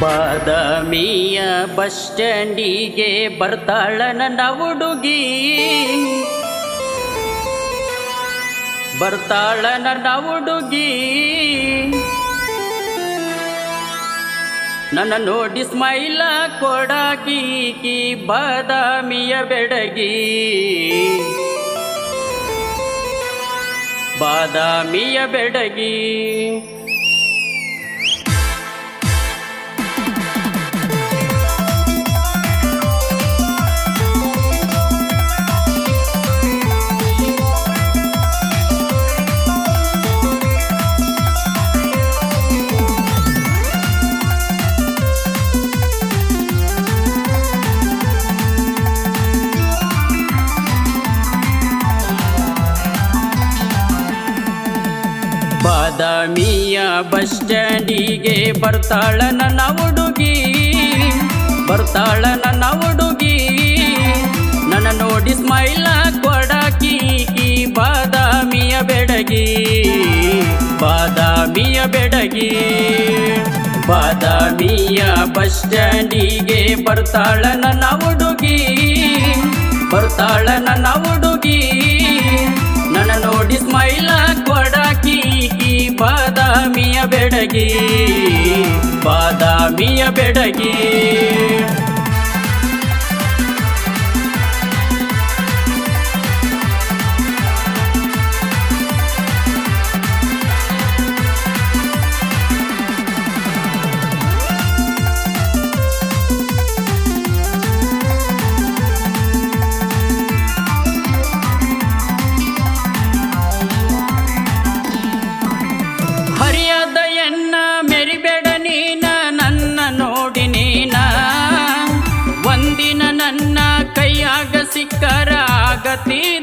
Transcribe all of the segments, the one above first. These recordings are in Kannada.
ಬಾದಾಮಿಯ ಬಸ್ ಸ್ಟ್ಯಾಂಡಿಗೆ ಬರ್ತಾಳ ನನ್ನ ಹುಡುಗಿ. ಬರ್ತಾಳ ನನ್ನ ಹುಡುಗಿ. ನನ್ನ ನೋಡಿ ಸ್ಮೈಲ ಕೊಡಾಕಿ ಬಾದಾಮಿಯ ಬೆಡಗಿ. ಬಾದಾಮಿಯ ಬೆಡಗಿ. ಬಾದಾಮಿಯ ಬಸ್ ಸ್ಟ್ಯಾಂಡಿಗೆ ಬರ್ತಾಳ ನನ್ನ ಹುಡುಗಿ ಬರ್ತಾಳ ನನ್ನ ಹುಡುಗಿ. ನನ್ನ ನೋಡಿ ಸ್ಮೈಲ ಕೊಡಕಿ ಬಾದಾಮಿಯ ಬೆಡಗಿ ಬಾದಾಮಿಯ ಬೆಡಗಿ. ಬಾದಾಮಿಯ ಬಸ್ ಸ್ಟ್ಯಾಂಡಿಗೆ ಬರ್ತಾಳ ನನ್ನ ಹುಡುಗಿ ಬರ್ತಾಳ ನನ್ನ ಹುಡುಗಿ. ನನ್ನ ನೋಡಿ ಸ್ಮೈಲ ಬಾದಾಮಿಯ ಬೆಡಗಿ ಬಾದಾಮಿಯ ಬೆಡಗಿ. ಆಗತಿದಿಯನ್ನ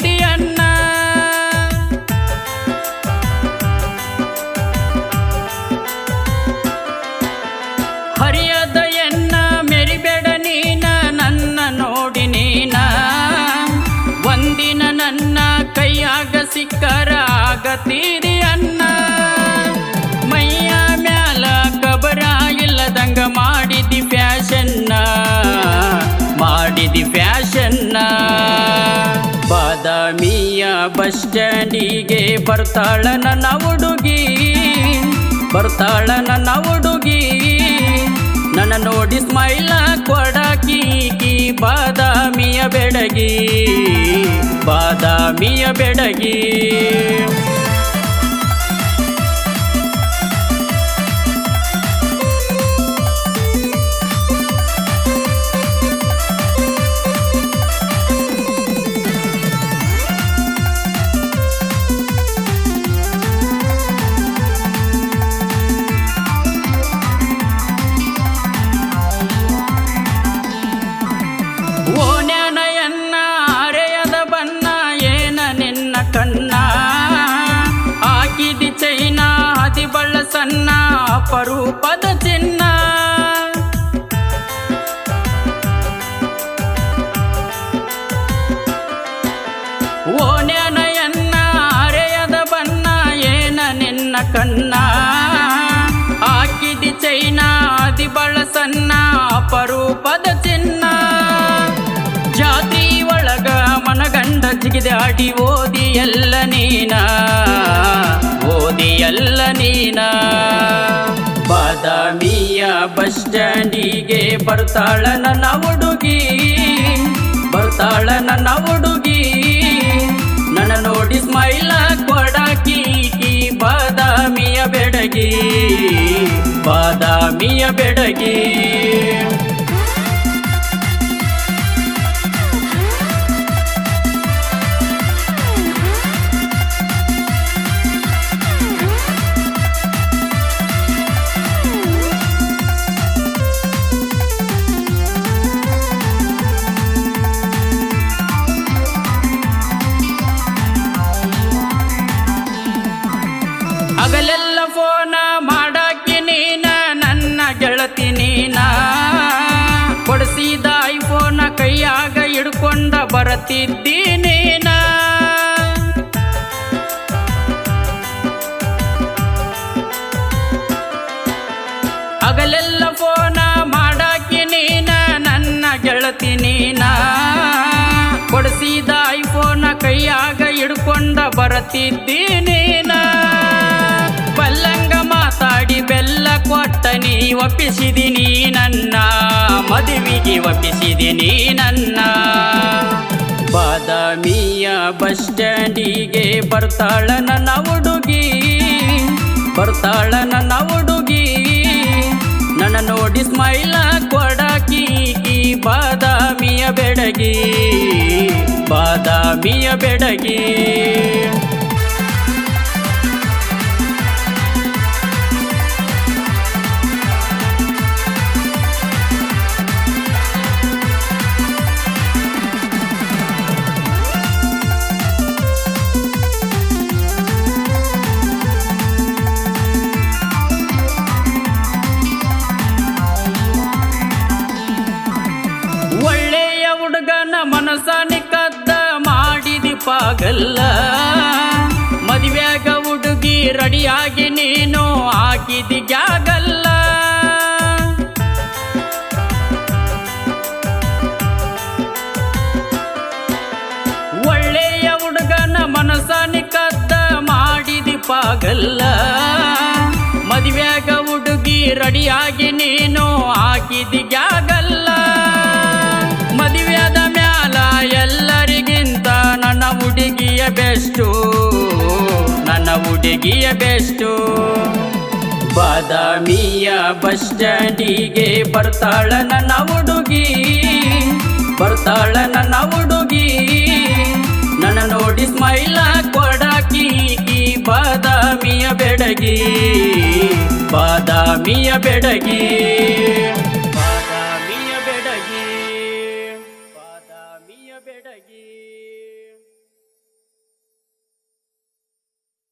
ಬಾದಾಮಿಯ ಬಸ್ ಸ್ಟ್ಯಾಂಡಿಗೆ ಬರ್ತಾಳ ನನ್ನ ಹುಡುಗಿ ಬರ್ತಾಳ ನನ್ನ ಹುಡುಗಿ. ನನ್ನ ನೋಡಿ ಸ್ಮೈಲ ಕೊಡಕೀಗಿ ಬಾದಾಮಿಯ ಬೆಡಗಿ ಬಾದಾಮಿಯ ಬೆಡಗಿ. ಓನ್ಯಾನಯನ್ನ ಅರೆಯದ ಬನ್ನ ಏನ ನಿನ್ನ ಅಪರೂಪದ ಚಿನ್ನ. ಓನ್ಯಾನಯನ್ನ ಅರೆಯದ ಬನ್ನ ಏನ ನಿನ್ನ ಕಣ್ಣ? ಹಾಕಿದಿ ಚೈನ, ಅದಿ ಬಳಸನ್ನ ಜಿಗಿದ ಅಡಿ ಓದಿ ಎಲ್ಲ ನೀನ. ಓದಿ ಎಲ್ಲ ನೀನ. ಬಾದಾಮಿಯ ಬಸ್ ಸ್ಟ್ಯಾಂಡಿಗೆ ಬರ್ತಾಳ ನನ್ನ ಹುಡುಗಿ. ಬರ್ತಾಳ ನನ್ನ ಹುಡುಗಿ. ನನ್ನ ನೋಡಿ ಸ್ಮೈಲ ಕೊಡಕಿ ಬಾದಾಮಿಯ ಬೆಡಗಿ. ಬಾದಾಮಿಯ ಬೆಡಗಿ. ಹಗಲೆಲ್ಲ ಫೋನ ಮಾಡಾಕಿ ನೀನ, ನನ್ನ ಗೆಳತಿ ನೀನ. ಕೊಡಿಸಿದ ಐಫೋನ ಕೈಯಾಗ ಹಿಡ್ಕೊಂಡ ಬರತಿದ್ದಿ ನೀನ. ಹಗಲೆಲ್ಲ ಫೋನ ಗೆಳತಿ ನೀನ. ಕೊಡಿಸಿದ ಐಫೋನ ಕೈಯಾಗ ಹಿಡ್ಕೊಂಡ ಬರತಿದ್ದಿ ನೀನ. ಬೆಲ್ಲ ಕೊಟ್ಟ ನೀ ಒಪ್ಪಿಸಿದಿನಿ ನನ್ನ. ಮದುವೆಗೆ ಒಪ್ಪಿಸಿದಿನಿ ನನ್ನ. ಬಾದಾಮಿಯ ಬಸ್ ಸ್ಟ್ಯಾಂಡಿಗೆ ಬರ್ತಾಳ ನನ್ನ ಹುಡುಗಿ. ಬರ್ತಾಳ ನನ್ನ ಹುಡುಗಿ. ನನ್ನ ನೋಡಿ ಸ್ಮೈಲ ಕೊಡಕಿ ಬಾದಾಮಿಯ ಬೆಡಗಿ. ಬಾದಾಮಿಯ ಬೆಡಗಿ. ಪಾಗಲ್ಲ ಮದುವೆಯಾಗ ಹುಡುಗಿ ರೆಡಿಯಾಗಿ ನೀನು ಹಾಕಿದಿ ಗ್ಯಾಗಲ್ಲ ಒಳ್ಳೆಯ ಹುಡುಗನ ಮನಸಾನಿ ಕದ್ದ ಮಾಡಿದಿ ಪಾಗಲ್ಲ ಮದುವೆಯಾಗ ಹುಡುಗಿ ರೆಡಿಯಾಗಿ ನೀನು ಹಾಕಿದಿ ಬೆಸ್ಟು, ನನ್ನ ಹುಡುಗಿಯ ಬೆಸ್ಟು. ಬಾದಾಮಿಯ ಬಸ್ ಸ್ಟ್ಯಾಂಡಿಗೆ ಬರ್ತಾಳ ನನ್ನ ಹುಡುಗಿ, ಬರ್ತಾಳ ನನ್ನ ಹುಡುಗಿ. ನನ್ನ ನೋಡಿ ಸ್ಮೈಲ ಕೊಡಕಿ ಬಾದಾಮಿಯ ಬೆಡಗಿ ಬಾದಾಮಿಯ ಬೆಡಗಿ.